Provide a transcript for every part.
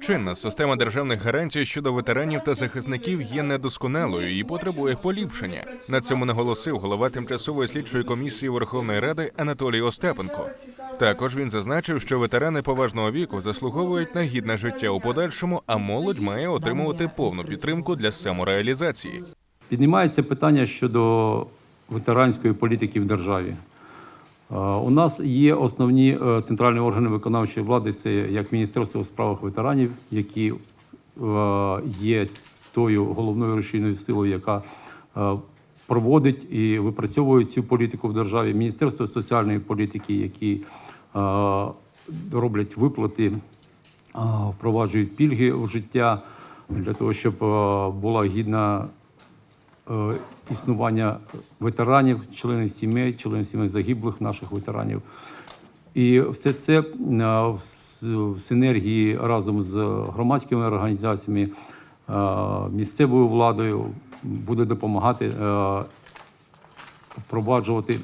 Чинна система державних гарантій щодо ветеранів та захисників є недосконалою і потребує поліпшення. На цьому наголосив голова тимчасової слідчої комісії Верховної Ради Анатолій Остапенко. Також він зазначив, що ветерани поважного віку заслуговують на гідне життя у подальшому, а молодь має отримувати повну підтримку для самореалізації. Піднімається питання щодо ветеранської політики в державі. Е, У нас є основні е, центральні органи виконавчої влади, це як Міністерство у справах ветеранів, які е, є тою головною рушійною силою, яка проводить і випрацьовує цю політику в державі. Міністерство соціальної політики, які роблять виплати, впроваджують пільги в життя для того, щоб була гідна існування ветеранів, членів сімей, членів сімей загиблих наших ветеранів. І все це е, в синергії разом з громадськими організаціями, е, місцевою владою буде допомагати е, впроваджувати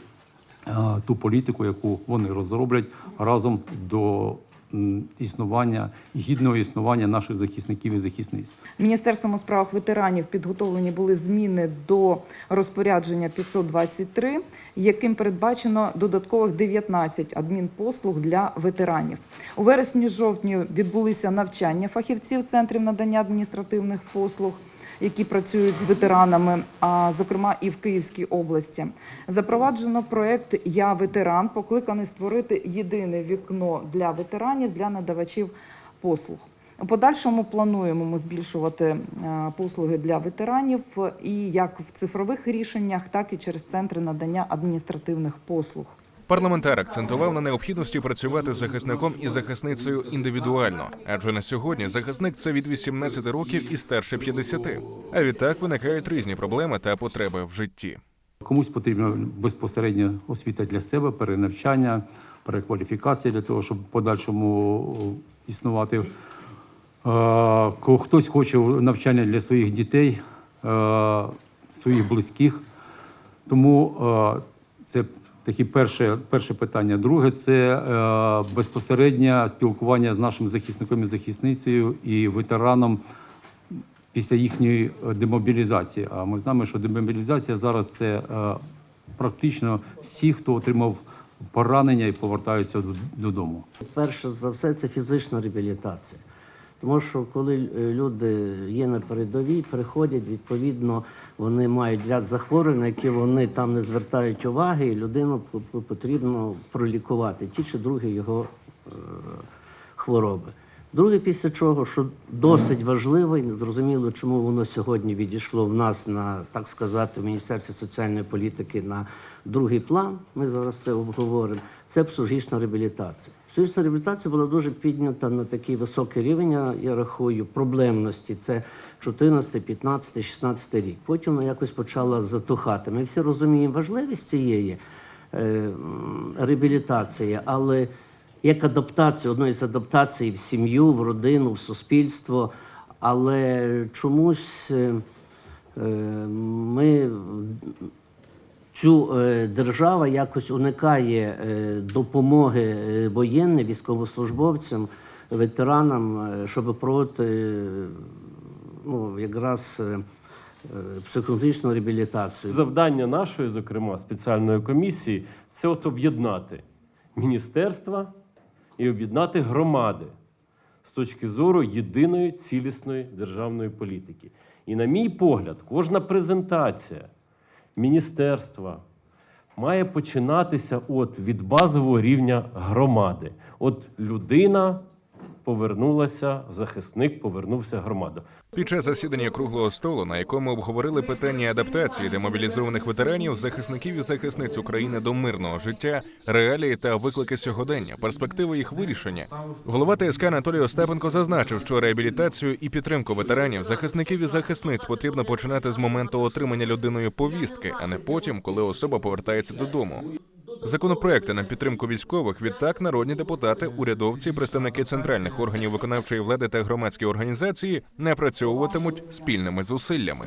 е, ту політику, яку вони розроблять разом до існування гідного існування наших захисників і захисниць. Міністерством у справах ветеранів підготовлені були зміни до розпорядження 523, яким передбачено додаткових 19 адмінпослуг для ветеранів. У вересні-жовтні відбулися навчання фахівців центрів надання адміністративних послуг. Які працюють з ветеранами, а зокрема і в Київській області, запроваджено проект Я ветеран, покликаний створити єдине вікно для ветеранів для надавачів послуг. У подальшому плануємо ми збільшувати е, послуги для ветеранів і як в цифрових рішеннях, так і через центри надання адміністративних послуг. Парламентар акцентував на необхідності працювати з захисником і захисницею індивідуально, адже на сьогодні захисник це від 18 років і старше 50. А відтак виникають різні проблеми та потреби в житті. Комусь потрібна безпосередня освіта для себе, перенавчання, перекваліфікація для того, щоб подальшому існувати. Е, Хтось хоче навчання для своїх дітей, е, своїх близьких. Тому е, це таке перше, перше питання. Друге це е, безпосереднє спілкування з нашим захисником і захисницею і ветераном після їхньої е, демобілізації. А ми знаємо, що демобілізація зараз це е, практично всі, хто отримав поранення і повертаються додому. Перше за все, це фізична реабілітація. Тому що коли е, люди є на передовій, приходять, відповідно, вони мають ряд захворювань, які вони там не звертають уваги, і людину потрібно пролікувати ті чи другі його е, хвороби. Друге, після чого, що досить важливо і незрозуміло, чому воно сьогодні відійшло в нас на, так сказати, в Міністерстві соціальної політики на другий план. Ми зараз це обговоримо. Це психологічна реабілітація. Психологічна реабілітація була дуже піднята на такий високий рівень, я- рахую, проблемності. Це 14, 15, 16 рік. Потім вона якось почала затухати. Ми всі розуміємо важливість цієї е, реабілітації, але як адаптацію, одної з адаптацій в сім'ю, в родину, в суспільство. Але чомусь е, е, ми цю е, держава якось уникає допомоги воєнним, військовослужбовцям, ветеранам, щоб проводити ну, якраз психологічну реабілітацію. Завдання нашої, зокрема, спеціальної комісії це от об'єднати міністерства і об'єднати громади з точки зору єдиної цілісної державної політики. І, на мій погляд, кожна презентація міністерства має починатися от від базового рівня громади. От людина повернулася, захисник повернувся в громаду. Під час засідання круглого столу, на якому обговорили питання адаптації демобілізованих ветеранів, захисників і захисниць України до мирного життя, реалії та виклики сьогодення, перспективи їх вирішення. Голова ТСК Анатолій Остапенко зазначив, що реабілітацію і підтримку ветеранів, захисників і захисниць потрібно починати з моменту отримання людиною повістки, а не потім, коли особа повертається додому. Законопроекти на підтримку військових відтак народні депутати, урядовці, представники центральних органів виконавчої влади та громадські організації напрацьовуватимуть спільними зусиллями.